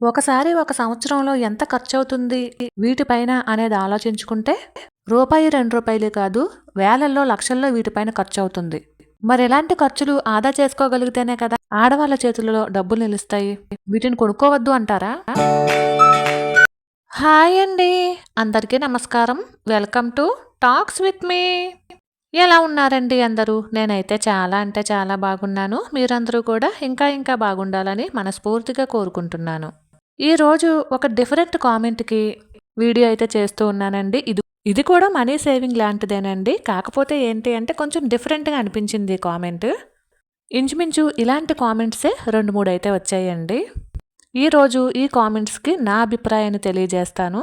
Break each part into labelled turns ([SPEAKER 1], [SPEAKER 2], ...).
[SPEAKER 1] ఒకసారి ఒక సంవత్సరంలో ఎంత ఖర్చవుతుంది వీటిపైన అనేది ఆలోచించుకుంటే రూపాయి రెండు రూపాయలే కాదు వేలల్లో లక్షల్లో వీటిపైన ఖర్చు అవుతుంది మరి ఎలాంటి ఖర్చులు ఆదా చేసుకోగలిగితేనే కదా ఆడవాళ్ళ చేతులలో డబ్బులు నిలుస్తాయి. వీటిని కొనుక్కోవద్దు అంటారా? హాయ్ అండి. అందరికీ నమస్కారం. Welcome to talks with me. ఎలా ఉన్నారండి అందరూ? నేనైతే చాలా అంటే చాలా బాగున్నాను. మీరందరూ కూడా ఇంకా ఇంకా బాగుండాలని మనస్ఫూర్తిగా కోరుకుంటున్నాను. ఈరోజు ఒక డిఫరెంట్ కామెంట్కి వీడియో అయితే చేస్తూ ఉన్నానండి. ఇది ఇది కూడా మనీ సేవింగ్ లాంటిదేనండి. కాకపోతే ఏంటి అంటే కొంచెం డిఫరెంట్గా అనిపించింది ఈ కామెంట్ ఇంచుమించు ఇలాంటి కామెంట్సే రెండు మూడు అయితే వచ్చాయండి. ఈరోజు ఈ కామెంట్స్కి నా అభిప్రాయాన్ని తెలియజేస్తాను.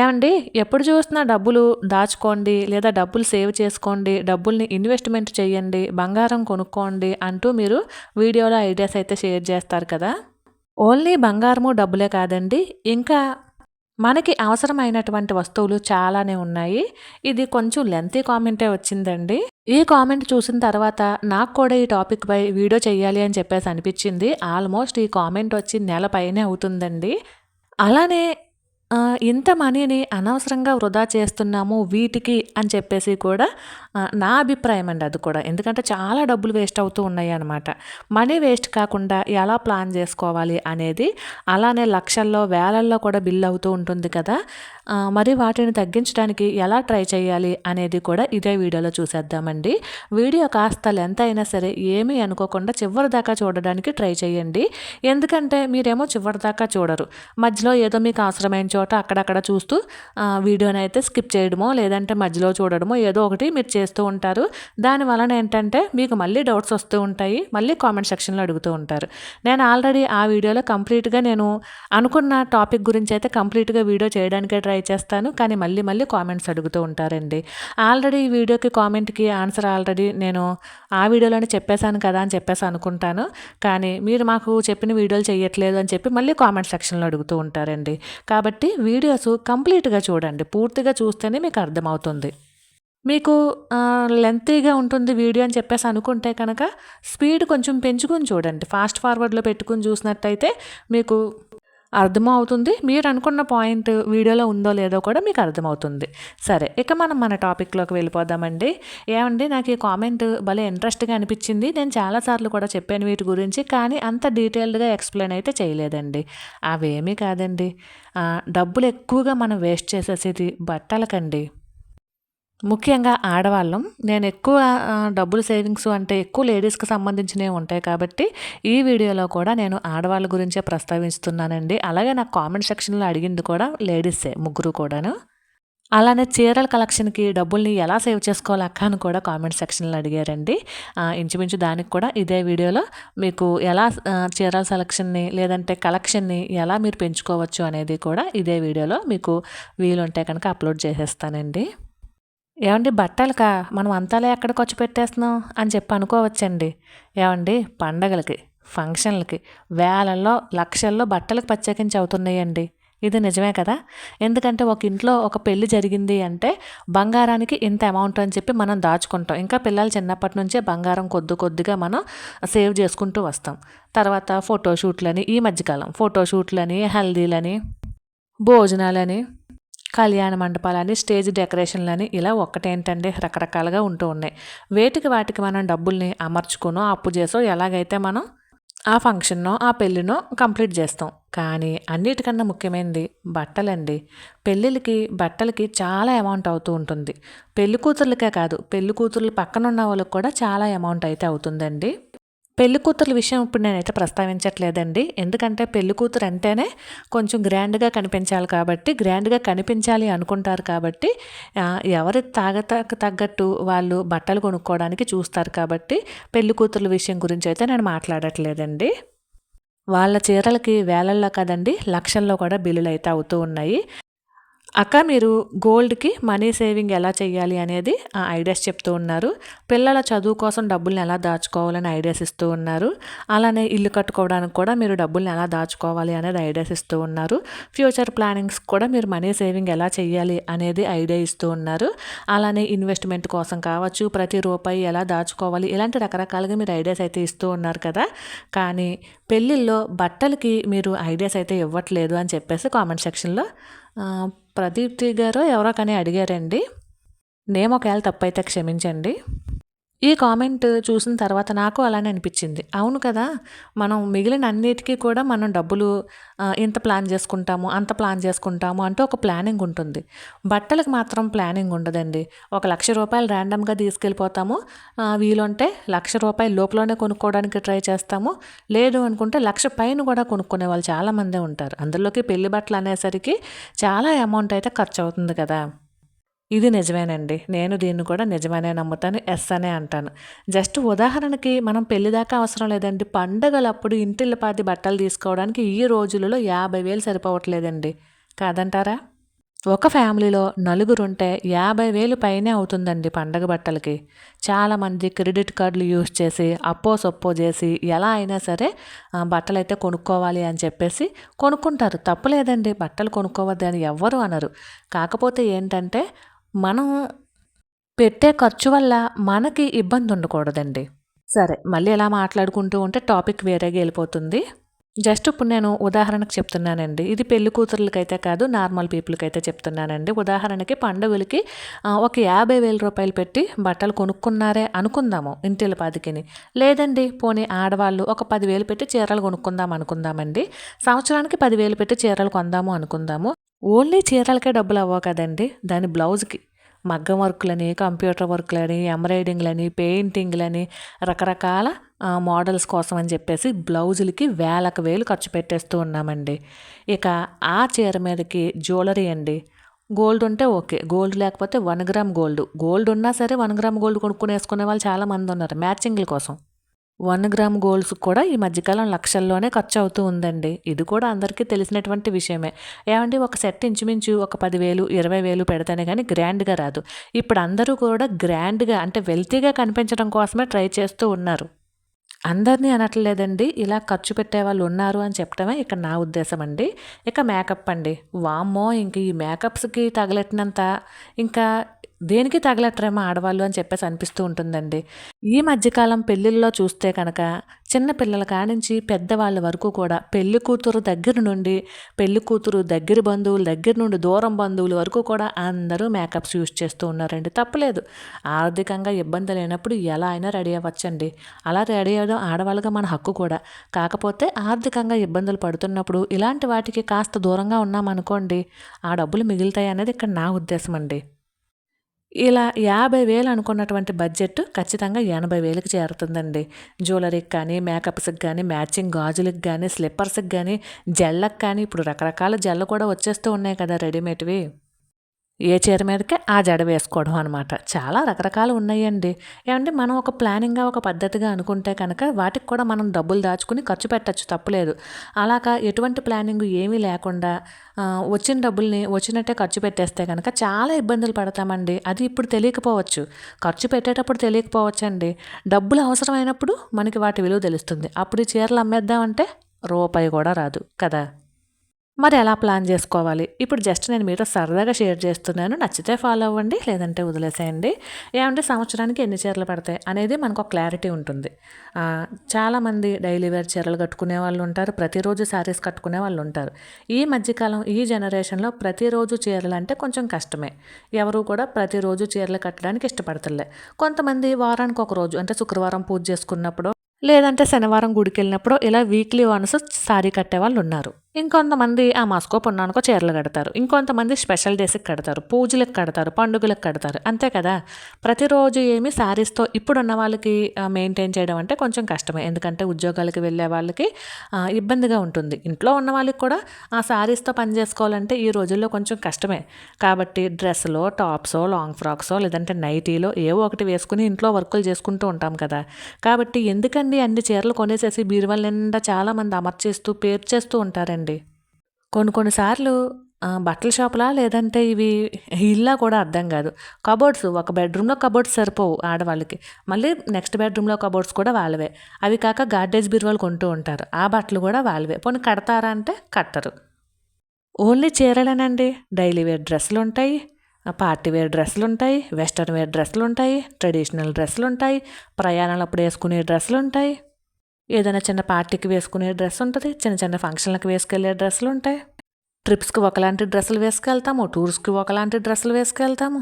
[SPEAKER 1] ఏమండి? ఎప్పుడు చూసినా డబ్బులు దాచుకోండి లేదా డబ్బులు సేవ్ చేసుకోండి డబ్బుల్ని ఇన్వెస్ట్మెంట్ చేయండి బంగారం కొనుక్కోండి అంటూ మీరు వీడియోలో ఐడియాస్ అయితే షేర్ చేస్తారు కదా? ఓన్లీ బంగారము డబ్బులే కాదండి. ఇంకా మనకి అవసరమైనటువంటి వస్తువులు చాలానే ఉన్నాయి. ఇది కొంచెం లెంతీ కామెంటే వచ్చిందండి. ఈ కామెంట్ చూసిన తర్వాత నాకు కూడా ఈ టాపిక్ పై వీడియో చేయాలి అని చెప్పేసి అనిపించింది. ఆల్మోస్ట్ ఈ కామెంట్ వచ్చి నెల పైనే అవుతుందండి. అలానే ఇంత మనీని అనవసరంగా వృధా చేస్తున్నాము వీటికి అని చెప్పేసి కూడా నా అభిప్రాయం అండి అది కూడా. ఎందుకంటే చాలా డబ్బులు వేస్ట్ అవుతూ ఉన్నాయి అనమాట మనీ వేస్ట్ కాకుండా ఎలా ప్లాన్ చేసుకోవాలి అనేది అలానే లక్షల్లో వేలల్లో కూడా బిల్ అవుతూ ఉంటుంది కదా. మరి వాటిని తగ్గించడానికి ఎలా ట్రై చేయాలి అనేది కూడా ఇదే వీడియోలో చూసేద్దామండి. వీడియో కాస్త లెంత్ అయినా సరే ఏమీ అనుకోకుండా చివరి దాకా చూడడానికి ట్రై చేయండి. ఎందుకంటే మీరేమో చివరి దాకా చూడరు. మధ్యలో ఏదో మీకు అవసరమైన చోట అక్కడక్కడ చూస్తూ వీడియోని అయితే స్కిప్ చేయడమో లేదంటే మధ్యలో చూడడమో ఏదో ఒకటి మీరు చేస్తూ ఉంటారు. దాని వలన ఏంటంటే మీకు మళ్ళీ డౌట్స్ వస్తూ ఉంటాయి మళ్ళీ కామెంట్ సెక్షన్లో అడుగుతూ ఉంటారు. నేను ఆల్రెడీ ఆ వీడియోలో కంప్లీట్గా నేను అనుకున్న టాపిక్ గురించి అయితే కంప్లీట్గా వీడియో చేయడానికే ట్రై ట్రై చేస్తాను. కానీ మళ్ళీ మళ్ళీ కామెంట్స్ అడుగుతూ ఉంటారండి. ఆల్రెడీ ఈ వీడియోకి కామెంట్కి ఆన్సర్ ఆల్రెడీ నేను ఆ వీడియోలోనే చెప్పేశాను కదా అని చెప్పేసి అనుకుంటాను. కానీ మీరు మాకు చెప్పిన వీడియోలు చేయట్లేదు అని చెప్పి మళ్ళీ కామెంట్ సెక్షన్లో అడుగుతూ ఉంటారండి. కాబట్టి వీడియోస్ కంప్లీట్గా చూడండి. పూర్తిగా చూస్తేనే మీకు అర్థమవుతుంది. మీకు లెంతీగా ఉంటుంది వీడియో అని చెప్పేసి అనుకుంటే కనుక స్పీడ్ కొంచెం పెంచుకుని చూడండి. ఫాస్ట్ ఫార్వర్డ్లో పెట్టుకుని చూసినట్టయితే మీకు అర్థమవుతుంది. మీరు అనుకున్న పాయింట్ వీడియోలో ఉందో లేదో కూడా మీకు అర్థమవుతుంది. సరే ఇక మనం మన టాపిక్లోకి వెళ్ళిపోదామండి. ఏమండి నాకు ఈ కామెంట్ భలే ఇంట్రెస్ట్గా అనిపించింది. నేను చాలాసార్లు కూడా చెప్పాను వీటి గురించి కానీ అంత డీటెయిల్డ్గా ఎక్స్ప్లెయిన్ అయితే చేయలేదండి. అవేమీ కాదండి. డబ్బులు ఎక్కువగా మనం వేస్ట్ చేసేసేది బట్టలకండి. ముఖ్యంగా ఆడవాళ్ళం. నేను ఎక్కువ డబ్బులు సేవింగ్స్ అంటే ఎక్కువ లేడీస్కి సంబంధించినవి ఉంటాయి కాబట్టి ఈ వీడియోలో కూడా నేను ఆడవాళ్ళ గురించే ప్రస్తావిస్తున్నానండి. అలాగే నాకు కామెంట్ సెక్షన్లో అడిగింది కూడా లేడీసే ముగ్గురు కూడాను. అలానే చీరల కలెక్షన్కి డబ్బుల్ని ఎలా సేవ్ చేసుకోవాలి అక్క అని కూడా కామెంట్ సెక్షన్లో అడిగారండి. ఇంచుమించు దానికి కూడా ఇదే వీడియోలో మీకు ఎలా చీరల సెలక్షన్ని లేదంటే కలెక్షన్ని ఎలా మీరు పెంచుకోవచ్చు అనేది కూడా ఇదే వీడియోలో మీకు వీలుంటే కనుక అప్లోడ్ చేసేస్తానండి. ఏమండి బట్టలకా? మనం అంతాలే ఎక్కడ ఖర్చు పెట్టేస్తున్నాం అని చెప్పి అనుకోవచ్చండి. ఏమండి? పండగలకి ఫంక్షన్లకి వేలల్లో లక్షల్లో బట్టలకు ప్రత్యేకించి అవుతున్నాయండి. ఇది నిజమే కదా? ఎందుకంటే ఒక ఇంట్లో ఒక పెళ్ళి జరిగింది అంటే బంగారానికి ఇంత అమౌంట్ అని చెప్పి మనం దాచుకుంటాం. ఇంకా పిల్లలు చిన్నప్పటి నుంచే బంగారం కొద్ది కొద్దిగా మనం సేవ్ చేసుకుంటూ వస్తాం. తర్వాత ఫోటోషూట్లని ఈ మధ్యకాలం ఫోటోషూట్లని హల్దీలని భోజనాలని కళ్యాణ మండపాలని స్టేజ్ డెకరేషన్లని ఇలా ఒక్కటేంటండి? రకరకాలుగా ఉంటూ ఉన్నాయి. వేటికి వాటికి మనం డబ్బుల్ని అమర్చుకునో అప్పు చేసో ఎలాగైతే మనం ఆ ఫంక్షన్నో ఆ పెళ్ళినో కంప్లీట్ చేస్తాం. కానీ అన్నిటికన్నా ముఖ్యమైనది బట్టలండి. పెళ్ళిళ్ళకి బట్టలకి చాలా అమౌంట్ అవుతూ ఉంటుంది. పెళ్ళి కూతుర్లకే కాదు పెళ్ళి కూతుర్లు పక్కన ఉన్న వాళ్ళకి కూడా చాలా అమౌంట్ అయితే అవుతుందండి. పెళ్ళి కూతురు విషయం ఇప్పుడు నేనైతే ప్రస్తావించట్లేదండి. ఎందుకంటే పెళ్ళి కూతురు అంటేనే కొంచెం గ్రాండ్గా కనిపించాలి కాబట్టి గ్రాండ్గా కనిపించాలి అనుకుంటారు కాబట్టి ఎవరి తాగతకు తగ్గట్టు వాళ్ళు బట్టలు కొనుక్కోవడానికి చూస్తారు కాబట్టి పెళ్ళి కూతుర్ల విషయం గురించి అయితే నేను మాట్లాడట్లేదండి. వాళ్ళ చీరలకి వేలల్లో కదండి లక్షల్లో కూడా బిల్లులు అయితే అవుతూ ఉన్నాయి. అక్క మీరు గోల్డ్‌కి మనీ సేవింగ్ ఎలా చేయాలి అనేది ఆ ఐడియాస్ చెప్తూ ఉన్నారు. పిల్లల చదువు కోసం డబ్బుల్ని ఎలా దాచుకోవాలని ఐడియాస్ ఇస్తూ ఉన్నారు. అలానే ఇల్లు కట్టుకోవడానికి కూడా మీరు డబ్బుల్ని ఎలా దాచుకోవాలి అనేది ఐడియాస్ ఇస్తూ ఉన్నారు. ఫ్యూచర్ ప్లానింగ్స్ కూడా మీరు మనీ సేవింగ్ ఎలా చేయాలి అనేది ఐడియా ఇస్తూ ఉన్నారు. అలానే ఇన్వెస్ట్‌మెంట్ కోసం కావచ్చు, ప్రతి రూపాయి ఎలా దాచుకోవాలి ఇలాంటి రకరకాలుగా మీరు ఐడియాస్ అయితే ఇస్తూ ఉన్నారు కదా! కానీ పెళ్ళిల్లో బట్టలకి మీరు ఐడియాస్ అయితే ఇవ్వట్లేదు అని చెప్పేసి కామెంట్ సెక్షన్‌లో ప్రదీప్తి గారో ఎవరో కానీ అడిగారండి. నేమ్ ఒకవేళ తప్పైతే క్షమించండి. ఈ కామెంట్ చూసిన తర్వాత నాకు అలానే అనిపించింది. అవును కదా! మనం మిగిలిన అన్నిటికీ కూడా మనం డబ్బులు ఇంత ప్లాన్ చేసుకుంటాము, అంత ప్లాన్ చేసుకుంటాము అంటూ ఒక ప్లానింగ్ ఉంటుంది. బట్టలకు మాత్రం ప్లానింగ్ ఉండదండి. ఒక లక్ష రూపాయలు ర్యాండమ్‌గా తీసుకెళ్ళిపోతాము. వీలుంటే లక్ష రూపాయలు లోపలనే కొనుక్కోవడానికి ట్రై చేస్తాము. లేదు అనుకుంటే లక్ష పైన కూడా కొనుక్కునే వాళ్ళు చాలామందే ఉంటారు. అందులోకి పెళ్ళి బట్టలు అనేసరికి చాలా అమౌంట్ అయితే ఖర్చు అవుతుంది కదా! ఇది నిజమేనండి. నేను దీన్ని కూడా నిజమనే నమ్ముతాను. ఎస్ అనే అంటాను. జస్ట్ ఉదాహరణకి మనం పెళ్ళి దాకా అవసరం లేదండి. పండగలప్పుడు ఇంటిల్లిపాది బట్టలు తీసుకోవడానికి ఈ రోజులలో యాభై వేలు సరిపోవట్లేదండి. కాదంటారా? ఒక ఫ్యామిలీలో నలుగురుంటే 50,000 పైనే అవుతుందండి పండగ బట్టలకి. చాలామంది క్రెడిట్ కార్డులు యూజ్ చేసి, అప్పో సొప్పో చేసి ఎలా అయినా సరే బట్టలు బట్టలైతే కొనుక్కోవాలి అని చెప్పేసి కొనుక్కుంటారు. తప్పులేదండి బట్టలు బట్టలు కొనుక్కోవద్దని ఎవ్వరు అనరు. కాకపోతే ఏంటంటే మనం పెట్టే ఖర్చు వల్ల మనకి ఇబ్బంది ఉండకూడదండి. సరే మళ్ళీ ఇలా మాట్లాడుకుంటూ ఉంటే టాపిక్ వేరేగా వెళ్ళిపోతుంది. జస్ట్ ఇప్పుడు నేను ఉదాహరణకు చెప్తున్నానండి. ఇది పెళ్ళి కూతుర్లకైతే కాదు నార్మల్ పీపుల్‌కైతే చెప్తున్నానండి. ఉదాహరణకి పండుగలకి ఒక యాభై వేల రూపాయలు పెట్టి బట్టలు కొనుక్కున్నారే అనుకుందాము ఇంటిల పదికిని లేదండి పోనీ ఆడవాళ్ళు ఒక పదివేలు పెట్టి చీరలు కొనుక్కుందాం అనుకుందామండి. సంవత్సరానికి పదివేలు పెట్టి చీరలు కొందాము అనుకుందాము. ఓన్లీ చీరలకే డబ్బులు అవ్వవు కదండి దాని బ్లౌజ్‌కి మగ్గం వర్క్లని కంప్యూటర్ వర్క్లని ఎంబ్రాయిడింగ్‌లని, పెయింటింగ్‌లని రకరకాల మోడల్స్ కోసం అని చెప్పేసి బ్లౌజులకి వేలకు వేలు ఖర్చు పెట్టేస్తూ ఉన్నామండి. ఇక ఆ చీర మీదకి జ్యువెలరీ అండి. గోల్డ్ ఉంటే ఓకే. గోల్డ్ లేకపోతే వన్ గ్రామ్ గోల్డ్. గోల్డ్ ఉన్నా సరే వన్ గ్రామ్ గోల్డ్ కొనుక్కుని వేసుకునే వాళ్ళు చాలామంది ఉన్నారు మ్యాచింగ్‌ల కోసం. వన్ గ్రామ్ గోల్డ్స్ కూడా ఈ మధ్యకాలం లక్షల్లోనే ఖర్చు అవుతూ ఉందండి. ఇది కూడా అందరికీ తెలిసినటువంటి విషయమే. ఏమండి ఒక సెట్ ఇంచుమించు ఒక పదివేలు ఇరవై వేలు పెడితేనే కానీ గ్రాండ్‌గా రాదు. ఇప్పుడు అందరూ కూడా గ్రాండ్‌గా అంటే వెల్తీగా కనిపించడం కోసమే ట్రై చేస్తూ ఉన్నారు. అందరిని అనట్లేదండి. ఇలా ఖర్చు పెట్టే వాళ్ళు ఉన్నారు అని చెప్పడమే ఇక్కడ నా ఉద్దేశం అండి. ఇక మేకప్ అండి. వామ్మో! ఇంక ఈ మేకప్స్‌కి తగలెట్టినంత ఇంకా దేనికి తగలట్రేమో ఆడవాళ్ళు అని చెప్పేసి అనిపిస్తూ ఉంటుందండి. ఈ మధ్యకాలం పెళ్ళిళ్ళలో చూస్తే కనుక చిన్న పిల్లల కానించి పెద్దవాళ్ళ వరకు కూడా పెళ్ళి కూతురు దగ్గర నుండి, పెళ్ళి కూతురు దగ్గర బంధువుల దగ్గర నుండి దూరం బంధువుల వరకు కూడా అందరూ మేకప్స్ యూజ్ చేస్తూ ఉన్నారండి. తప్పలేదు ఆర్థికంగా ఇబ్బంది లేనప్పుడు ఎలా అయినా రెడీ అవ్వచ్చండి. అలా రెడీ అవ్వడం ఆడవాళ్ళగా మన హక్కు కూడా. కాకపోతే ఆర్థికంగా ఇబ్బందులు పడుతున్నప్పుడు ఇలాంటి వాటికి కాస్త దూరంగా ఉన్నామనుకోండి ఆ డబ్బులు మిగులుతాయి అనేది ఇక్కడ నా ఉద్దేశం అండి. ఇలా యాభై వేలు అనుకున్నటువంటి బడ్జెట్ ఖచ్చితంగా ఎనభై వేలకు చేరుతుందండి. జ్యువెలరీకి కానీ, మేకప్స్‌కి కానీ మ్యాచింగ్ గాజులకి కానీ స్లిప్పర్స్‌కి కానీ జడలకు కానీ ఇప్పుడు రకరకాల జెళ్ళు కూడా వచ్చేస్తూ ఉన్నాయి కదా రెడీమేడ్‌వి. ఏ చీర మీదకి ఆ జడ వేసుకోవడం అనమాట. చాలా రకరకాలు ఉన్నాయండి. ఏమంటే మనం ఒక ప్లానింగ్‌గా ఒక పద్ధతిగా అనుకుంటే కనుక వాటికి కూడా మనం డబ్బులు దాచుకుని ఖర్చు పెట్టచ్చు తప్పులేదు. అలాగా ఎటువంటి ప్లానింగ్ ఏమీ లేకుండా వచ్చిన డబ్బుల్ని వచ్చినట్టే ఖర్చు పెట్టేస్తే కనుక చాలా ఇబ్బందులు పడతామండి. అది ఇప్పుడు తెలియకపోవచ్చు. ఖర్చు పెట్టేటప్పుడు తెలియకపోవచ్చండి. డబ్బులు అవసరమైనప్పుడు మనకి వాటి విలువ తెలుస్తుంది. అప్పుడు ఈ చీరలు అమ్మేద్దామంటే రూపాయి కూడా రాదు కదా! మరి ఎలా ప్లాన్ చేసుకోవాలి? ఇప్పుడు జస్ట్ నేను మీతో సరదాగా షేర్ చేస్తున్నాను. నచ్చితే ఫాలో అవ్వండి. లేదంటే వదిలేసేయండి. ఏమంటే సంవత్సరానికి ఎన్ని చీరలు పడతాయి అనేది మనకు ఒక క్లారిటీ ఉంటుంది. చాలామంది డైలీ వేర్ చీరలు కట్టుకునే వాళ్ళు ఉంటారు. ప్రతిరోజు శారీస్ కట్టుకునే వాళ్ళు ఉంటారు. ఈ మధ్యకాలం ఈ జనరేషన్‌లో ప్రతిరోజు చీరలు అంటే కొంచెం కష్టమే. ఎవరు కూడా ప్రతిరోజు చీరలు కట్టడానికి ఇష్టపడతలే. కొంతమంది వారానికి ఒక రోజు అంటే శుక్రవారం పూజ చేసుకున్నప్పుడు లేదంటే శనివారం గుడికెళ్ళినప్పుడో ఇలా వీక్లీ వన్స్ కట్టే వాళ్ళు ఉన్నారు. ఇంకొంతమంది ఆ మాస్కో పొన్నానుకో చీరలు కడతారు. ఇంకొంతమంది స్పెషల్ డేస్‌కి కడతారు. పూజలకు కడతారు. పండుగలకు కడతారు. అంతే కదా! ప్రతిరోజు ఏమి శారీస్‌తో ఇప్పుడున్న వాళ్ళకి మెయింటైన్ చేయడం అంటే కొంచెం కష్టమే. ఎందుకంటే ఉద్యోగాలకు వెళ్ళే వాళ్ళకి ఇబ్బందిగా ఉంటుంది. ఇంట్లో ఉన్న వాళ్ళకి కూడా ఆ శారీస్‌తో పని చేసుకోవాలంటే ఈ రోజుల్లో కొంచెం కష్టమే. కాబట్టి డ్రెస్‌లో, టాప్సో, లాంగ్ ఫ్రాక్సో లేదంటే నైటీలో ఏవో ఒకటి వేసుకుని ఇంట్లో వర్కులు చేసుకుంటూ ఉంటాం కదా! కాబట్టి ఎందుకండి అన్ని చీరలు కొనేసేసి బీరువాల నిండా చాలామంది అమర్చేస్తూ పేర్చేస్తూ ఉంటారండి. కొన్ని కొన్ని సార్లు బట్టల షాపులా లేదంటే ఇవి ఇల్లా కూడా అర్థం కాదు. కబోర్డ్స్ ఒక బెడ్రూమ్లో కబోర్డ్స్ సరిపోవు ఆడవాళ్ళకి. మళ్ళీ నెక్స్ట్ బెడ్రూమ్లో కబోర్డ్స్ కూడా వాళ్ళవే. అవి కాక గార్డేజ్ బీరువాలు కొంటూ ఉంటారు. ఆ బట్టలు కూడా వాళ్ళవే. పోనీ కడతారా అంటే కట్టరు. ఓన్లీ చీరలేనండి. డైలీ వేర్ డ్రెస్సులు ఉంటాయి పార్టీ వేర్ డ్రెస్సులు ఉంటాయి వెస్ట్రన్ వేర్ డ్రెస్సులు ఉంటాయి ట్రెడిషనల్ డ్రెస్సులు ఉంటాయి ప్రయాణాలప్పుడు వేసుకునే డ్రెస్సులు ఉంటాయి ఏదైనా చిన్న పార్టీకి వేసుకునే డ్రెస్ ఉంటుంది చిన్న చిన్న ఫంక్షన్లకు వేసుకెళ్ళే డ్రెస్సులు ఉంటాయి. ట్రిప్స్కి ఒకలాంటి డ్రెస్సులు వేసుకెళ్తాము టూర్స్కి ఒకలాంటి డ్రెస్సులు వేసుకెళ్తాము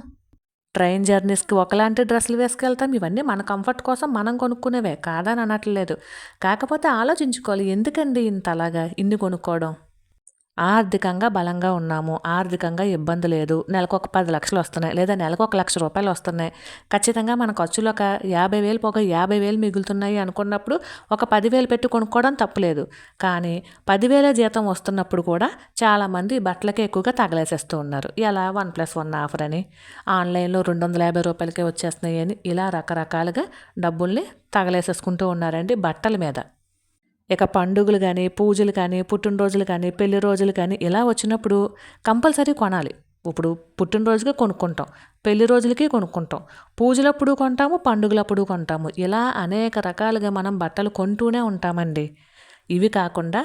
[SPEAKER 1] ట్రైన్ జర్నీస్కి ఒకలాంటి డ్రెస్సులు వేసుకెళ్తాం ఇవన్నీ మన కంఫర్ట్ కోసం మనం కొనుక్కునేవే కాదని అనట్లేదు కాకపోతే ఆలోచించుకోవాలి ఎందుకండి ఇంత అలాగా ఇన్ని కొనుక్కోవడం? ఆర్థికంగా బలంగా ఉన్నాము ఆర్థికంగా ఇబ్బంది లేదు నెలకు ఒక పది లక్షలు వస్తున్నాయి లేదా నెలకు ఒక లక్ష రూపాయలు వస్తున్నాయి. ఖచ్చితంగా మన ఖర్చులు ఒక యాభై వేలు పోగా యాభై వేలు మిగులుతున్నాయి అనుకున్నప్పుడు ఒక పదివేలు పెట్టి కొనుక్కోవడం తప్పులేదు కానీ పదివేల జీతం వస్తున్నప్పుడు కూడా చాలామంది బట్టలకే ఎక్కువగా తగలేసేస్తూ ఉన్నారు. ఎలా వన్ ప్లస్ వన్ ఆఫర్ అని? ఆన్లైన్లో రెండు వందల యాభై రూపాయలకే వచ్చేస్తున్నాయి అని ఇలా రకరకాలుగా డబ్బుల్ని తగలేసేసుకుంటూ ఉన్నారండి బట్టల మీద. ఇక పండుగలు కానీ పూజలు కానీ పుట్టినరోజులు కానీ పెళ్ళి రోజులు కానీ ఇలా వచ్చినప్పుడు కంపల్సరీ కొనాలి. ఇప్పుడు పుట్టినరోజుకి కొనుక్కుంటాం పెళ్ళి రోజులకి కొనుక్కుంటాం పూజలప్పుడు కొంటాము పండుగలప్పుడు కొంటాము. ఇలా అనేక రకాలుగా మనం బట్టలు కొంటూనే ఉంటామండి. ఇవి కాకుండా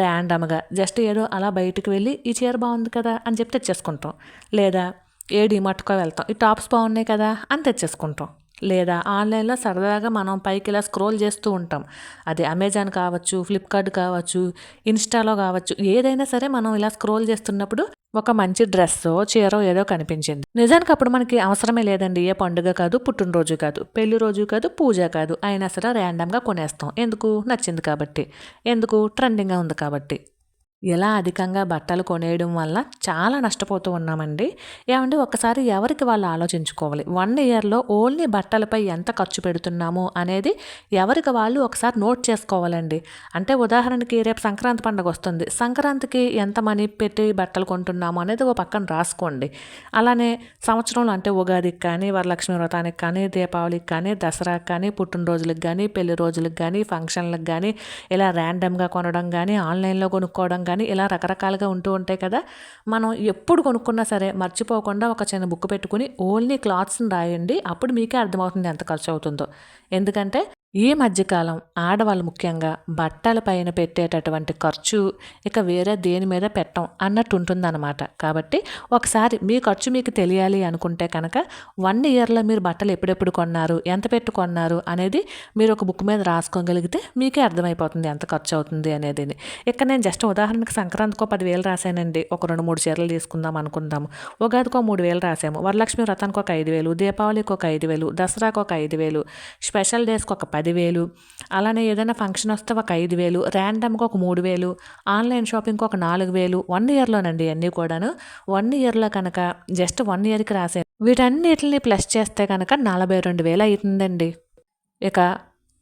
[SPEAKER 1] ర్యాండమ్గా జస్ట్ ఏదో అలా బయటికి వెళ్ళి ఈ చీర బాగుంది కదా అని చెప్పి తెచ్చేసుకుంటాం. లేదా ఏ డిమార్ట్కో వెళ్తాం ఈ టాప్స్ బాగున్నాయి కదా అని తెచ్చేసుకుంటాం. లేదా ఆన్లైన్లో సరదాగా మనం పైకి ఇలా స్క్రోల్ చేస్తూ ఉంటాం. అది అమెజాన్ కావచ్చు ఫ్లిప్కార్ట్ కావచ్చు ఇన్స్టాలో కావచ్చు ఏదైనా సరే మనం ఇలా స్క్రోల్ చేస్తున్నప్పుడు ఒక మంచి డ్రెస్సో చీరో ఏదో కనిపించింది. నిజానికి అప్పుడు మనకి అవసరమే లేదండి ఏ పండుగ కాదు పుట్టినరోజు కాదు పెళ్ళి రోజు కాదు పూజ కాదు అయినా సరే ర్యాండమ్గా కొనేస్తాం. ఎందుకు? నచ్చింది కాబట్టి. ఎందుకు? ట్రెండింగ్గా ఉంది కాబట్టి. ఇలా అధికంగా బట్టలు కొనేయడం వల్ల చాలా నష్టపోతూ ఉన్నామండి. ఏమంటే ఒకసారి ఎవరికి వాళ్ళు ఆలోచించుకోవాలి? వన్ ఇయర్లో ఓన్లీ బట్టలపై ఎంత ఖర్చు పెడుతున్నాము అనేది ఎవరికి వాళ్ళు ఒకసారి నోట్ చేసుకోవాలండి. అంటే ఉదాహరణకి రేపు సంక్రాంతి పండుగ వస్తుంది. సంక్రాంతికి ఎంత మనీ పెట్టి బట్టలు కొంటున్నాము అనేది ఒక పక్కన రాసుకోండి. అలానే సంవత్సరంలో అంటే ఉగాదికి కానీ వరలక్ష్మి వ్రతానికి కానీ దీపావళికి కానీ దసరాకి కానీ పుట్టినరోజులకు కానీ పెళ్ళి రోజులకు కానీ ఫంక్షన్లకు కానీ ఇలా ర్యాండమ్గా కొనడం కానీ ఆన్లైన్లో కొనుక్కోవడం కానీ ఇలా రకరకాలుగా ఉంటూ ఉంటాయి కదా మనం ఎప్పుడు కొనుక్కున్నా సరే మర్చిపోకుండా ఒక చిన్న బుక్ పెట్టుకుని ఓన్లీ క్లాత్స్ని రాయండి అప్పుడు మీకే అర్థమవుతుంది ఎంత ఖర్చు అవుతుందో ఎందుకంటే ఈ మధ్యకాలం ఆడవాళ్ళు ముఖ్యంగా బట్టల పైన పెట్టేటటువంటి ఖర్చు ఇక వేరే దేని మీద పెట్టం అన్నట్టు ఉంటుందన్నమాట. కాబట్టి ఒకసారి మీ ఖర్చు మీకు తెలియాలి అనుకుంటే కనుక వన్ ఇయర్లో మీరు బట్టలు ఎప్పుడెప్పుడు కొన్నారు ఎంత పెట్టి కొన్నారు అనేది మీరు ఒక బుక్ మీద రాసుకోగలిగితే మీకే అర్థమైపోతుంది ఎంత ఖర్చు అవుతుంది అనేది. ఇక్కడ నేను జస్ట్ ఉదాహరణకు సంక్రాంతికో పదివేలు రాశానండి. ఒక రెండు మూడు చీరలు తీసుకుందాం అనుకుందాము. ఉగాదికో మూడు వేలు రాసాము వరలక్ష్మి వ్రతానికి ఒక ఐదు వేలు దీపావళికి ఒక ఐదు వేలు దసరాకు ఒక ఐదు వేలు స్పెషల్ డేస్కి ఒక పది పదివేలు అలానే ఏదైనా ఫంక్షన్ వస్తే ఒక ఐదు వేలు ర్యాండమ్గా ఒక మూడు వేలు ఆన్లైన్ షాపింగ్కి ఒక నాలుగు వేలు వన్ ఇయర్లోనండి అన్నీ కూడాను. వన్ ఇయర్లో కనుక జస్ట్ వన్ ఇయర్కి రాసే వీటన్నిటిని ప్లస్ చేస్తే కనుక నలభై రెండు వేలు అవుతుందండి ఇక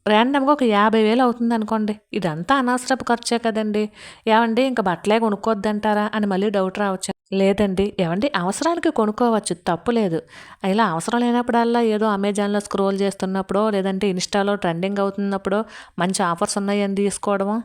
[SPEAKER 1] ర్యాండమ్గా ఒక యాభై వేలు అవుతుంది అనుకోండి. ఇదంతా అనవసరపు ఖర్చే కదండి. ఏమండి ఇంకా బట్టలే కొనుక్కోద్దంటారా అని మళ్ళీ డౌట్ రావచ్చు? లేదండి. ఏమండి అవసరానికి కొనుక్కోవచ్చు. తప్పు లేదు. ఇలా అవసరం లేనప్పుడల్లా ఏదో అమెజాన్లో స్క్రోల్ చేస్తున్నప్పుడో లేదంటే ఇన్స్టాలో ట్రెండింగ్ అవుతున్నప్పుడో మంచి ఆఫర్స్ ఉన్నాయని తీసుకోవడమో?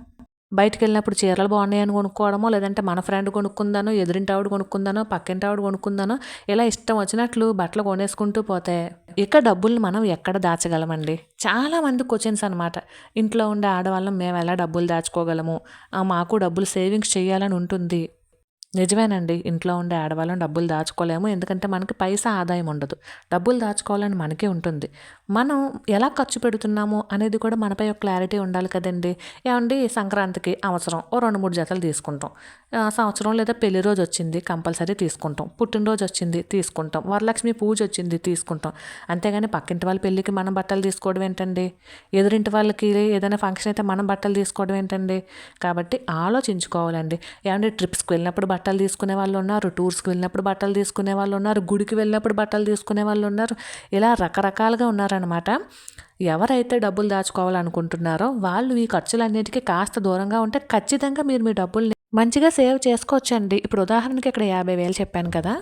[SPEAKER 1] బయటికి వెళ్ళినప్పుడు చీరలు బాగున్నాయని కొనుక్కోవడమో లేదంటే మన ఫ్రెండ్ కొనుక్కుందానో ఎదురింటి ఆవిడ కొనుక్కుందానో పక్కింటి ఆవిడ కొనుక్కుందానో ఇలా ఇష్టం వచ్చినట్లు బట్టలు కొనేసుకుంటూ పోతే ఇక డబ్బుల్ని మనం ఎక్కడ దాచగలమండి? చాలా మంది క్వశ్చన్స్ అనమాట ఇంట్లో ఉండే ఆడవాళ్ళం మేము ఎలా డబ్బులు దాచుకోగలము? మాకు డబ్బులు సేవింగ్స్ చేయాలని ఉంటుంది. నిజమేనండి. ఇంట్లో ఉండే ఆడవాళ్ళం డబ్బులు దాచుకోలేము. ఎందుకంటే మనకి పైసా ఆదాయం ఉండదు. డబ్బులు దాచుకోవాలని మనకే ఉంటుంది. మనం ఎలా ఖర్చు పెడుతున్నాము అనేది కూడా మనపై ఒక క్లారిటీ ఉండాలి కదండి. ఏమండి? సంక్రాంతికి అవసరం. ఓ రెండు మూడు జతలు తీసుకుంటాం. సంవత్సరం లేదా పెళ్ళి రోజు వచ్చింది కంపల్సరీ తీసుకుంటాం. పుట్టినరోజు వచ్చింది తీసుకుంటాం. వరలక్ష్మి పూజ వచ్చింది తీసుకుంటాం. అంతేగాని పక్కింటి వాళ్ళ పెళ్ళికి మనం బట్టలు తీసుకోవడం ఏంటండి? ఎదురింటి వాళ్ళకి ఏదైనా ఫంక్షన్ అయితే మనం బట్టలు తీసుకోవడం ఏంటండి? కాబట్టి ఆలోచించుకోవాలండి. ఏమంటే ట్రిప్స్కి వెళ్ళినప్పుడు బట్టలు బట్టలు తీసుకునే వాళ్ళు ఉన్నారు టూర్స్కి వెళ్ళినప్పుడు బట్టలు తీసుకునే వాళ్ళు ఉన్నారు గుడికి వెళ్ళినప్పుడు బట్టలు తీసుకునే వాళ్ళు ఉన్నారు. ఇలా రకరకాలుగా ఉన్నారనమాట ఎవరైతే డబ్బులు దాచుకోవాలనుకుంటున్నారో వాళ్ళు ఈ ఖర్చులన్నిటికీ కాస్త దూరంగా ఉంటే ఖచ్చితంగా మీరు మీ డబ్బుల్ని మంచిగా సేవ్ చేసుకోవచ్చండి. ఇప్పుడు ఉదాహరణకి ఇక్కడ యాభై వేలు చెప్పాను కదా.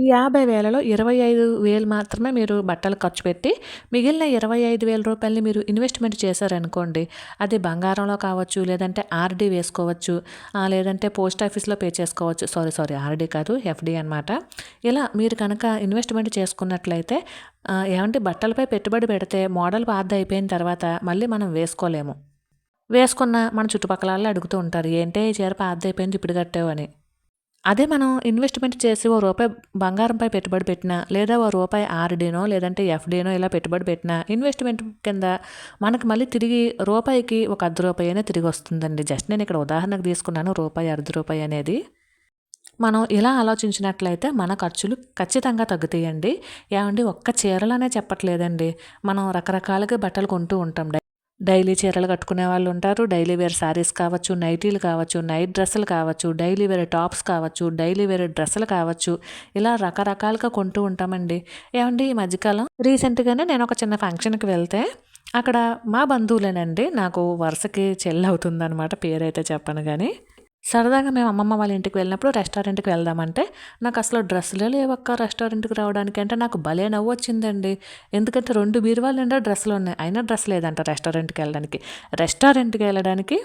[SPEAKER 1] ఈ యాభై వేలలో ఇరవై ఐదు వేలు మాత్రమే మీరు బట్టలు ఖర్చు పెట్టి మిగిలిన ఇరవై ఐదు వేల రూపాయలని మీరు ఇన్వెస్ట్మెంట్ చేశారనుకోండి అది బంగారంలో కావచ్చు లేదంటే ఆర్డీ వేసుకోవచ్చు లేదంటే పోస్ట్ ఆఫీస్లో పే చేసుకోవచ్చు. సారీ సారీ ఆర్డీ కాదు ఎఫ్డి అనమాట ఇలా మీరు కనుక ఇన్వెస్ట్మెంట్ చేసుకున్నట్లయితే ఏమంటే బట్టలపై పెట్టుబడి పెడితే మోడల్ పాత అయిపోయిన తర్వాత మళ్ళీ మనం వేసుకోలేము. వేసుకున్న మన చుట్టుపక్కల వాళ్ళు అడుగుతూ ఉంటారు ఏంటే ఈ చీర పాత ఇప్పుడు కట్టావు అని. అదే మనం ఇన్వెస్ట్మెంట్ చేసి ఓ రూపాయి బంగారంపై పెట్టుబడి పెట్టినా లేదా ఓ రూపాయి ఆర్డీనో లేదంటే ఎఫ్డీనో ఇలా పెట్టుబడి పెట్టినా ఇన్వెస్ట్మెంట్ కింద మనకు మళ్ళీ తిరిగి రూపాయికి ఒక అర్ధ రూపాయి అనేది తిరిగి వస్తుందండి. జస్ట్ నేను ఇక్కడ ఉదాహరణకు తీసుకున్నాను రూపాయి అర్ధ రూపాయి అనేది. మనం ఇలా ఆలోచించినట్లయితే మన ఖర్చులు ఖచ్చితంగా తగ్గుతాయండి. ఏమండి? ఒక్క చీరలనే చెప్పట్లేదండి. మనం రకరకాలుగా బట్టలు కొంటూ ఉంటాం. డై- డైలీ చీరలు కట్టుకునే వాళ్ళు ఉంటారు. డైలీ వేర్ శారీస్ కావచ్చు నైటీలు కావచ్చు నైట్ డ్రెస్సులు కావచ్చు డైలీ వేర్ టాప్స్ కావచ్చు డైలీ వేర్ డ్రెస్సులు కావచ్చు. ఇలా రకరకాలుగా కొంటూ ఉంటామండి. ఏమండి ఈ మధ్యకాలం? రీసెంట్గానే నేను ఒక చిన్న ఫంక్షన్కి వెళ్తే అక్కడ మా బంధువులేనండి. నాకు వరుసకి చెల్లి పేరైతే చెప్పను కానీ సరదాగా మేము అమ్మమ్మ వాళ్ళ ఇంటికి వెళ్ళినప్పుడు రెస్టారెంట్కి వెళ్దామంటే నాకు అసలు డ్రెస్సులే లేవక్క రెస్టారెంట్కి రావడానికి అంటే నాకు భలే నవ్వు వచ్చిందండి ఎందుకంటే రెండు బీరువాలు నిండా డ్రెస్సులు ఉన్నాయి. అయినా డ్రెస్ లేదంట రెస్టారెంట్కి వెళ్ళడానికి. రెస్టారెంట్కి వెళ్ళడానికి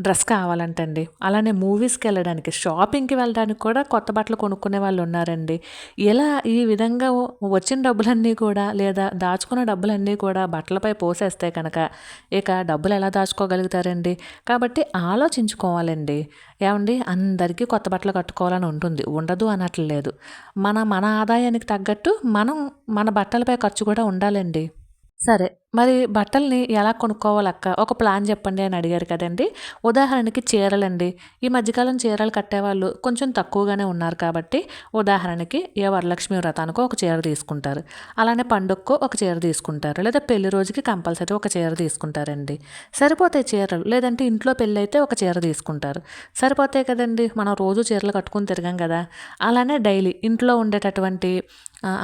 [SPEAKER 1] డ్రెస్ కావాలంటండి. అలానే మూవీస్కి వెళ్ళడానికి షాపింగ్కి వెళ్ళడానికి కూడా కొత్త బట్టలు కొనుక్కునే వాళ్ళు ఉన్నారండి. ఇలా ఈ విధంగా వచ్చిన డబ్బులన్నీ కూడా లేదా దాచుకున్న డబ్బులన్నీ కూడా బట్టలపై పోసేస్తే కనుక ఇక డబ్బులు ఎలా దాచుకోగలుగుతారండి? కాబట్టి ఆలోచించుకోవాలండి. ఏమండి? అందరికీ కొత్త బట్టలు కట్టుకోవాలని ఉంటుంది. ఉండదు అనట్లేదు. మన మన ఆదాయానికి తగ్గట్టు మనం మన బట్టలపై ఖర్చు కూడా ఉండాలండి. సరే. మరి బట్టల్ని ఎలా కొనుక్కోవాలక్క? ఒక ప్లాన్ చెప్పండి అని అడిగారు కదండి. ఉదాహరణకి చీరలండి. ఈ మధ్యకాలం చీరలు కట్టేవాళ్ళు కొంచెం తక్కువగానే ఉన్నారు కాబట్టి ఉదాహరణకి ఏ వరలక్ష్మి వ్రతానికో ఒక చీర తీసుకుంటారు. అలానే పండుగకు ఒక చీర తీసుకుంటారు. లేదా పెళ్ళి రోజుకి కంపల్సరీ ఒక చీర తీసుకుంటారండి. సరిపోతాయి చీరలు లేదంటే ఇంట్లో పెళ్ళి అయితే ఒక చీర తీసుకుంటారు. సరిపోతాయి కదండి మనం రోజు చీరలు కట్టుకుని తిరగాం కదా. అలానే డైలీ ఇంట్లో ఉండేటటువంటి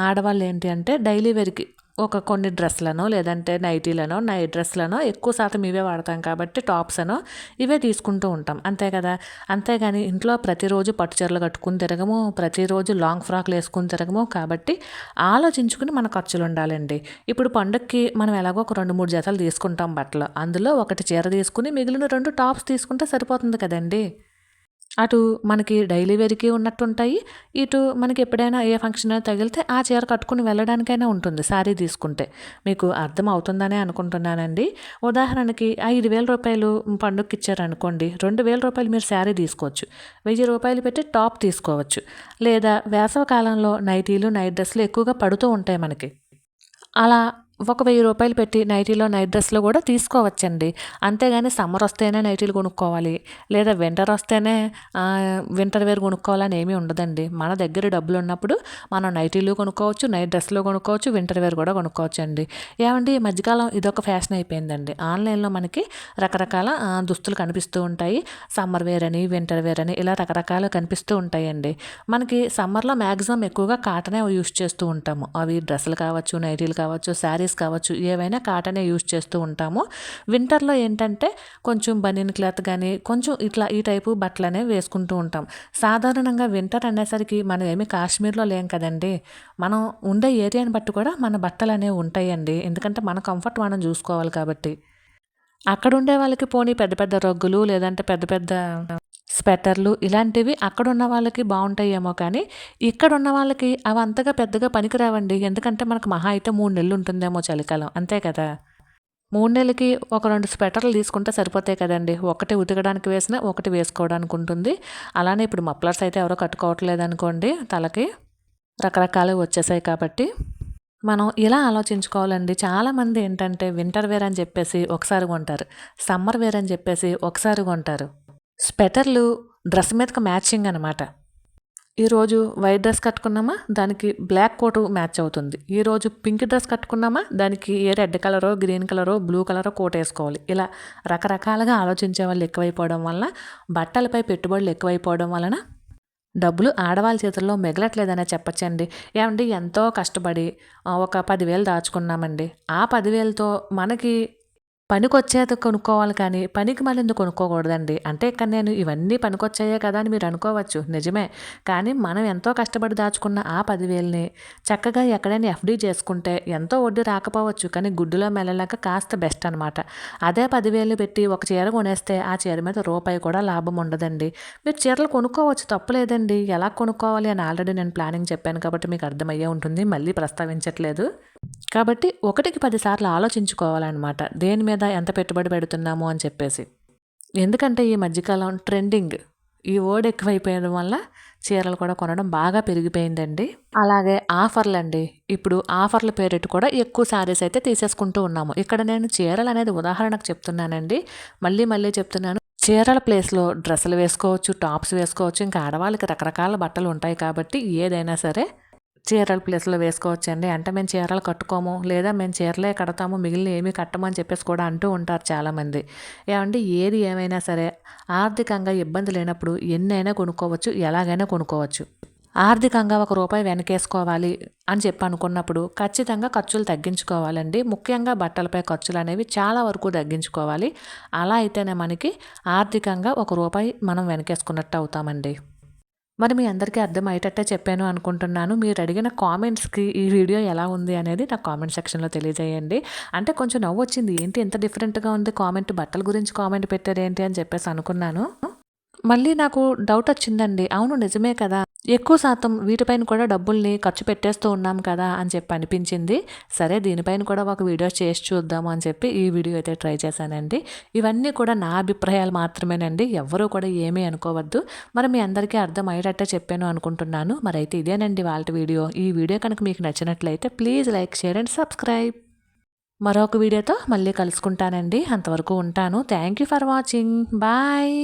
[SPEAKER 1] ఆడవాళ్ళు ఏంటి అంటే డైలీ వేర్కి ఒక కొన్ని డ్రెస్లనో లేదంటే నైటీలనో నైట్ డ్రెస్లనో ఎక్కువ శాతం ఇవే వాడతాం కాబట్టి టాప్స్ అనో ఇవే తీసుకుంటూ ఉంటాం. అంతే కదా? అంతేగాని ఇంట్లో ప్రతిరోజు పట్టు చీరలు కట్టుకుని తిరగము ప్రతిరోజు లాంగ్ ఫ్రాక్లు వేసుకుని తిరగము కాబట్టి ఆలోచించుకుని మన ఖర్చులు ఉండాలండి. ఇప్పుడు పండుగకి మనం ఎలాగో ఒక రెండు మూడు జతలు తీసుకుంటాం బట్టలు. అందులో ఒకటి చీర తీసుకుని మిగిలిన రెండు టాప్స్ తీసుకుంటే సరిపోతుంది కదండి? అటు మనకి డైలీ వేర్కి ఉన్నట్టుంటాయి ఇటు మనకి ఎప్పుడైనా ఏ ఫంక్షన్ అయినా తగిలితే ఆ చీర కట్టుకుని వెళ్ళడానికైనా ఉంటుంది శారీ తీసుకుంటే. మీకు అర్థం అవుతుందనే అనుకుంటున్నానండి. ఉదాహరణకి ఐదు వేల రూపాయలు పండుగకి ఇచ్చారనుకోండి రెండు వేల రూపాయలు మీరు శారీ తీసుకోవచ్చు వెయ్యి రూపాయలు పెట్టి టాప్ తీసుకోవచ్చు లేదా వేసవ కాలంలో నైటీలు నైట్ డ్రెస్లు ఎక్కువగా పడుతూ ఉంటాయి మనకి. అలా ఒక వెయ్యి రూపాయలు పెట్టి నైటీలో నైట్ డ్రెస్లో కూడా తీసుకోవచ్చండి. అంతేగాని సమ్మర్ వస్తేనే నైటీలు కొనుక్కోవాలి. లేదా వింటర్ వస్తేనే వింటర్ వేర్ కొనుక్కోవాలని ఏమీ ఉండదండి. మన దగ్గర డబ్బులు ఉన్నప్పుడు మనం నైటీలు కొనుక్కోవచ్చు నైట్ డ్రెస్లో కొనుక్కోవచ్చు వింటర్ వేర్ కూడా కొనుక్కోవచ్చు అండి ఏమండి ఈ మధ్యకాలం ఇదొక ఫ్యాషన్ అయిపోయిందండి. ఆన్లైన్లో మనకి రకరకాల దుస్తులు కనిపిస్తూ ఉంటాయి. సమ్మర్ వేర్ అని వింటర్ వేర్ అని ఇలా రకరకాలు కనిపిస్తూ ఉంటాయండి. మనకి సమ్మర్లో మ్యాక్సిమం ఎక్కువగా కాటనే యూస్ చేస్తూ ఉంటాము. అవి డ్రెస్సులు కావచ్చు నైటీలు కావచ్చు శారీస్ కావచ్చు ఏవైనా కాటనే యూస్ చేస్తూ ఉంటాము. వింటర్లో ఏంటంటే కొంచెం బనీన్ క్లాత్ కానీ కొంచెం ఇట్లా ఈ టైపు బట్టలు అనేవి వేసుకుంటూ ఉంటాం. సాధారణంగా వింటర్ అనేసరికి మనం ఏమి కాశ్మీర్లో లేం కదండి. మనం ఉండే ఏరియాని బట్టి కూడా మన బట్టలు అనేవి ఉంటాయండి. ఎందుకంటే మన కంఫర్ట్ మనం చూసుకోవాలి కాబట్టి. అక్కడ ఉండే వాళ్ళకి పోనీ పెద్ద పెద్ద రగ్గులు లేదంటే పెద్ద పెద్ద స్వెటర్లు ఇలాంటివి అక్కడ ఉన్న వాళ్ళకి బాగుంటాయేమో కానీ ఇక్కడ ఉన్న వాళ్ళకి అవి అంతగా పెద్దగా పనికిరావండి. ఎందుకంటే మనకు మహా అయితే మూడు నెలలు ఉంటుందేమో చలికాలం. అంతే కదా? మూడు నెలలకి ఒక రెండు స్వెటర్లు తీసుకుంటే సరిపోతాయి కదండి. ఒకటి ఉతకడానికి వేసినా ఒకటి వేసుకోవడానికి ఉంటుంది. అలానే ఇప్పుడు మఫ్లర్స్ అయితే ఎవరో కట్టుకోవట్లేదు అనుకోండి తలకి రకరకాలు వచ్చేసాయి కాబట్టి. మనం ఇలా ఆలోచించుకోవాలండి. చాలామంది ఏంటంటే వింటర్ వేర్ అని చెప్పేసి ఒకసారి కొంటారు. సమ్మర్ వేర్ అని చెప్పేసి ఒకసారి కొంటారు. స్వెటర్లు డ్రెస్ మీదకి మ్యాచింగ్ అనమాట ఈరోజు వైట్ డ్రెస్ కట్టుకున్నామా? దానికి బ్లాక్ కోట్ మ్యాచ్ అవుతుంది. ఈరోజు పింక్ డ్రెస్ కట్టుకున్నామా? దానికి ఏ రెడ్ కలరో గ్రీన్ కలరో బ్లూ కలరో కోట్ వేసుకోవాలి. ఇలా రకరకాలుగా ఆలోచించే వాళ్ళు ఎక్కువైపోవడం వలన బట్టలపై పెట్టుబడులు ఎక్కువైపోవడం వలన డబ్బులు ఆడవాళ్ళ చేతుల్లో మిగలట్లేదనే చెప్పచ్చండి. ఏమండి? ఎంతో కష్టపడి ఒక పదివేలు దాచుకున్నామండి. ఆ పదివేలతో మనకి పనికొచ్చేది కొనుక్కోవాలి కానీ పనికి మళ్ళీ కొనుక్కోకూడదండి? అంటే ఇక్కడ నేను ఇవన్నీ పనికొచ్చాయే కదా అని మీరు అనుకోవచ్చు నిజమే. కానీ మనం ఎంతో కష్టపడి దాచుకున్న ఆ పదివేలని చక్కగా ఎక్కడైనా ఎఫ్డీ చేసుకుంటే ఎంతో వడ్డీ రాకపోవచ్చు కానీ గుడ్డులో మెల్లలేక కాస్త బెస్ట్ అనమాట అదే పదివేలు పెట్టి ఒక చీర కొనేస్తే ఆ చీర మీద రూపాయి కూడా లాభం ఉండదండి. మీరు చీరలు కొనుక్కోవచ్చు తప్పులేదండి. ఎలా కొనుక్కోవాలి అని ఆల్రెడీ నేను ప్లానింగ్ చెప్పాను కాబట్టి మీకు అర్థమయ్యే ఉంటుంది మళ్ళీ ప్రస్తావించట్లేదు. కాబట్టి ఒకటికి పదిసార్లు ఆలోచించుకోవాలన్నమాట. దేని మీద ఎంత పెట్టుబడి పెడుతున్నాము అని చెప్పేసి. ఎందుకంటే ఈ మధ్యకాలం ట్రెండింగ్ ఈ వర్డ్ ఎక్కువైపోయడం వల్ల చీరలు కూడా కొనడం బాగా పెరిగిపోయిందండి. అలాగే ఆఫర్లు అండి ఇప్పుడు ఆఫర్ల పేరిట్ కూడా ఎక్కువ శారీస్ అయితే తీసేసుకుంటూ ఉన్నాము. ఇక్కడ నేను చీరలు అనేది ఉదాహరణకు చెప్తున్నానండి. మళ్ళీ మళ్ళీ చెప్తున్నాను. చీరల ప్లేస్లో డ్రెస్సులు వేసుకోవచ్చు టాప్స్ వేసుకోవచ్చు ఇంకా ఆడవాళ్ళకి రకరకాల బట్టలు ఉంటాయి కాబట్టి ఏదైనా సరే చీరల ప్లేస్లో వేసుకోవచ్చండి. అంటే మేము చీరలు కట్టుకోము లేదా మేము చీరలే కడతాము మిగిలిన ఏమీ కట్టమని చెప్పేసి కూడా అంటూ ఉంటారు చాలామంది. ఏమంటే ఏది ఏమైనా సరే ఆర్థికంగా ఇబ్బంది లేనప్పుడు ఎన్నైనా కొనుక్కోవచ్చు ఎలాగైనా కొనుక్కోవచ్చు. ఆర్థికంగా ఒక రూపాయి వెనకేసుకోవాలి అని చెప్పి అనుకున్నప్పుడు ఖచ్చితంగా ఖర్చులు తగ్గించుకోవాలండి. ముఖ్యంగా బట్టలపై ఖర్చులు అనేవి చాలా వరకు తగ్గించుకోవాలి. అలా అయితేనే మనకి ఆర్థికంగా ఒక రూపాయి మనం వెనకేసుకున్నట్టు అవుతామండి. మరి మీ అందరికీ అర్థమయ్యేటట్టే చెప్పాను అనుకుంటున్నాను. మీరు అడిగిన కామెంట్స్కి ఈ వీడియో ఎలా ఉంది అనేది నాకు కామెంట్ సెక్షన్లో తెలియజేయండి. అంటే కొంచెం నవ్వు వచ్చింది ఏంటి ఎంత డిఫరెంట్గా ఉంది? కామెంట్ బట్టల గురించి కామెంట్ పెట్టారు ఏంటి అని చెప్పేసి అనుకున్నాను. మళ్ళీ నాకు డౌట్ వచ్చిందండి. అవును నిజమే కదా. ఎక్కువ శాతం వీటిపైన కూడా డబ్బుల్ని ఖర్చు పెట్టేస్తూ ఉన్నాం కదా అని చెప్పి అనిపించింది. సరే దీనిపైన కూడా ఒక వీడియో చేసి చూద్దాము అని చెప్పి ఈ వీడియో అయితే ట్రై చేశానండి. ఇవన్నీ కూడా నా అభిప్రాయాలు మాత్రమేనండి. ఎవ్వరూ కూడా ఏమీ అనుకోవద్దు. మరి మీ అందరికీ అర్థం అయ్యేటట్టే చెప్పాను అనుకుంటున్నాను. మరి అయితే ఇదేనండి వాళ్ళ వీడియో. ఈ వీడియో కనుక మీకు నచ్చినట్లయితే please like share and subscribe. మరొక వీడియోతో మళ్ళీ కలుసుకుంటానండి. అంతవరకు ఉంటాను. Thank you for watching. Bye.